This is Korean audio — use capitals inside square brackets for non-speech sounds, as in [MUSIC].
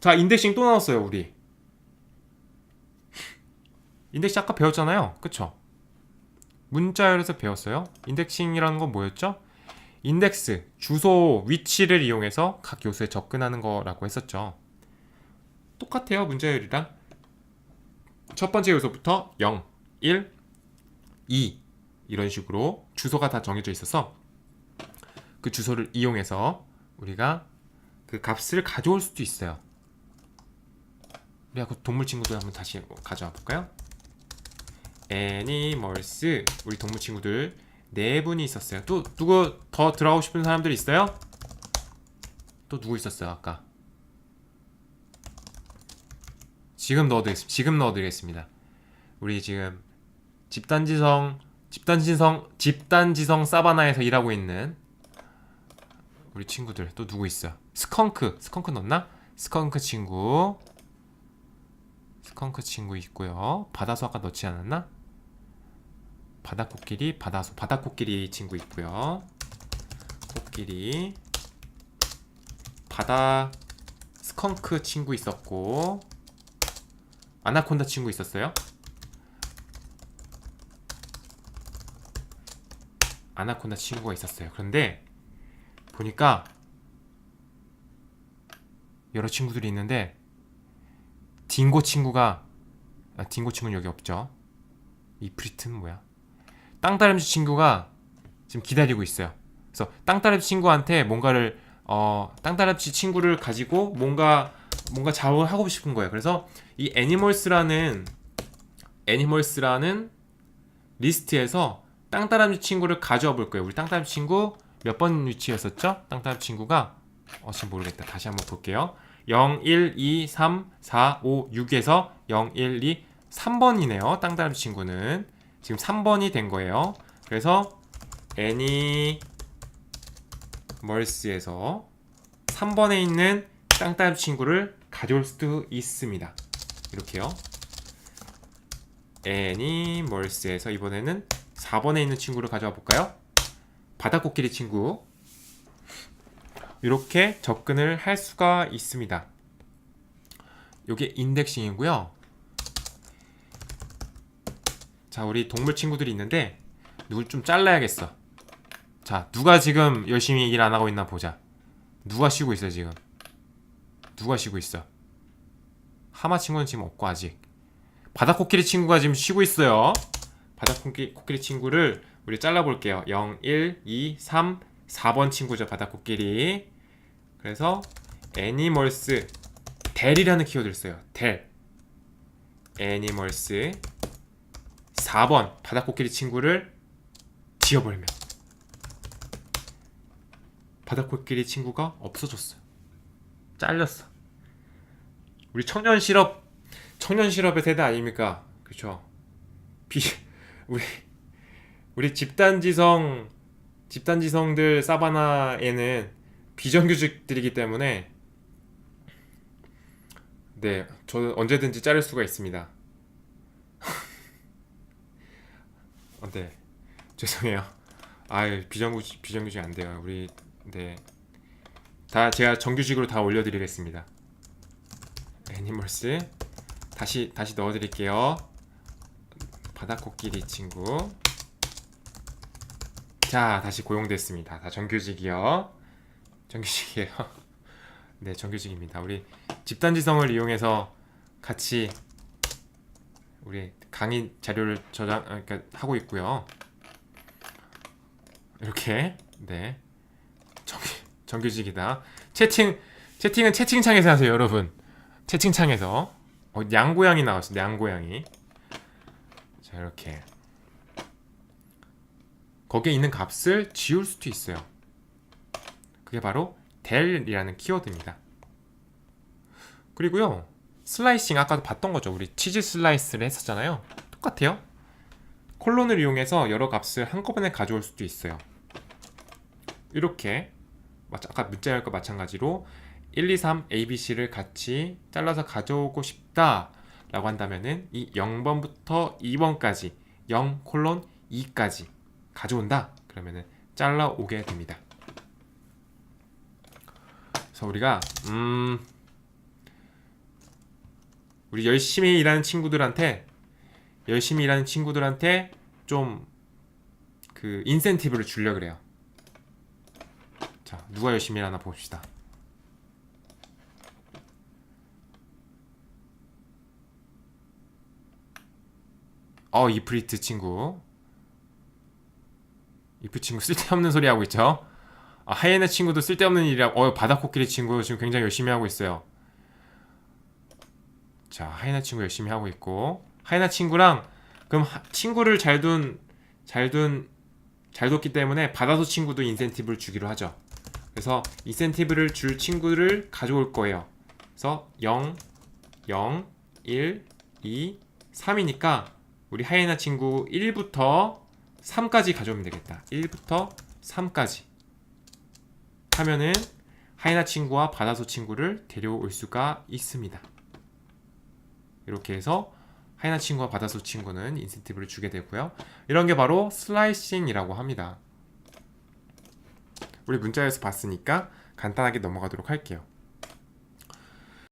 자, 인덱싱 또 나왔어요, 우리. 인덱싱 아까 배웠잖아요. 그쵸? 문자열에서 배웠어요. 인덱싱이라는 건 뭐였죠? 인덱스, 주소, 위치를 이용해서 각 요소에 접근하는 거라고 했었죠. 똑같아요, 문자열이랑. 첫 번째 요소부터 0, 1, 2 이런 식으로 주소가 다 정해져 있어서 그 주소를 이용해서 우리가 그 값을 가져올 수도 있어요. 우리 그 동물 친구들 한번 다시 가져와 볼까요? 애니멀스 우리 동물 친구들 네 분이 있었어요. 또 누구 더 들어가고 싶은 사람들 있어요? 또 누구 있었어요 아까? 지금 넣어드리겠습니다. 지금 넣어드리겠습니다. 우리 지금 집단지성 집단지성 집단지성 사바나에서 일하고 있는 우리 친구들 또 누구 있어? 스컹크 스컹크 넣나? 스컹크 친구 스컹크 친구 있고요. 바다소 아까 넣지 않았나? 바다 코끼리 바다소 바다 코끼리 친구 있고요. 코끼리 바다 스컹크 친구 있었고 아나콘다 친구 있었어요. 아나콘다 친구가 있었어요. 그런데 보니까 여러 친구들이 있는데 딩고 친구가 아, 딩고 친구는 여기 없죠. 이프리트는 뭐야? 땅따름쥐 친구가 지금 기다리고 있어요. 그래서 땅따름쥐 친구한테 뭔가를 어 땅따름쥐 친구를 가지고 뭔가 뭔가 자원하고 싶은 거예요. 그래서 이 애니멀스라는 애니멀스라는 리스트에서 땅따람쥐 친구를 가져와 볼 거예요. 우리 땅따람쥐 친구 몇번 위치였었죠? 땅따람쥐 친구가 어 지금 모르겠다. 다시 한번 볼게요. 0, 1, 2, 3, 4, 5, 6에서 0, 1, 2, 3번이네요. 땅따람쥐 친구는 지금 3번이 된 거예요. 그래서 애니 멀스에서 3번에 있는 땅따람쥐 친구를 가져올 수도 있습니다. 이렇게요. 애니멀스에서 이번에는 4번에 있는 친구를 가져와 볼까요? 바다코끼리 친구. 이렇게 접근을 할 수가 있습니다. 이게 인덱싱이고요. 자, 우리 동물 친구들이 있는데 누굴 좀 잘라야겠어. 자, 누가 지금 열심히 일 안 하고 있나 보자. 누가 쉬고 있어 지금? 누가 쉬고 있어? 하마 친구는 지금 없고 아직. 바다 코끼리 친구가 지금 쉬고 있어요. 바다 코끼리 코끼리 친구를 우리 잘라볼게요. 0, 1, 2, 3, 4번 친구죠. 바다코끼리. 그래서 애니멀스 델이라는 키워드를 써요. 델. 애니멀스 4번 바다코끼리 친구를 지워버리면 바다코끼리 친구가 없어졌어요. 잘렸어. 우리 청년 실업 청년 실업의 세대 아닙니까? 그렇죠? 비 [LAUGHS] 우리 우리 집단지성 집단지성들 사바나에는 비정규직들이기 때문에 네, 저는 언제든지 자를 수가 있습니다. [LAUGHS] 어, 네, 죄송해요. 아, 비정규직 비정규직 안 돼요. 우리 네, 다 제가 정규직으로 다 올려드리겠습니다. 애니멀스 다시 다시 넣어드릴게요. 바다코끼리 친구. 자, 다시 고용됐습니다. 다 정규직이요. 정규직이에요. [LAUGHS] 네, 정규직입니다. 우리 집단지성을 이용해서 같이 우리 강의 자료를 저장 아, 그러니까 하고 있고요. 이렇게 네 정, 정규직이다. 채팅 채팅은 채팅창에서 하세요, 여러분. 채팅창에서 어, 양고양이 나왔어. 양고양이. 자 이렇게 거기에 있는 값을 지울 수도 있어요. 그게 바로 del이라는 키워드입니다. 그리고요 슬라이싱 아까도 봤던 거죠. 우리 치즈 슬라이스를 했었잖아요. 똑같아요. 콜론을 이용해서 여러 값을 한꺼번에 가져올 수도 있어요. 이렇게 아까 문자열과 마찬가지로 1, 2, 3, A, B, C를 같이 잘라서 가져오고 싶다 라고 한다면은 이 0번부터 2번까지 0 콜론 2까지 가져온다 그러면은 잘라 오게 됩니다. 그래서 우리가 음 우리 열심히 일하는 친구들한테 열심히 일하는 친구들한테 좀 그 인센티브를 주려 그래요. 자, 누가 열심히 일하나 봅시다. 어, 이프리트 친구. 이프 친구 쓸데없는 소리 하고 있죠. 아, 하이에나 친구도 쓸데없는 일이라. 어, 바다 코끼리 친구 지금 굉장히 열심히 하고 있어요. 자, 하이나 친구 열심히 하고 있고. 하이나 친구랑 그럼 하- 친구를 잘 둔 잘 둔 잘 뒀기 때문에 바다소 친구도 인센티브를 주기로 하죠. 그래서 인센티브를 줄 친구를 가져올 거예요. 그래서 0 0 1 2 3이니까 우리 하이에나 친구 1부터 3까지 가져오면 되겠다. 1부터 3까지 하면은 하이나 친구와 바다소 친구를 데려올 수가 있습니다. 이렇게 해서 하이나 친구와 바다소 친구는 인센티브를 주게 되고요. 이런 게 바로 슬라이싱이라고 합니다. 우리 문자에서 봤으니까 간단하게 넘어가도록 할게요.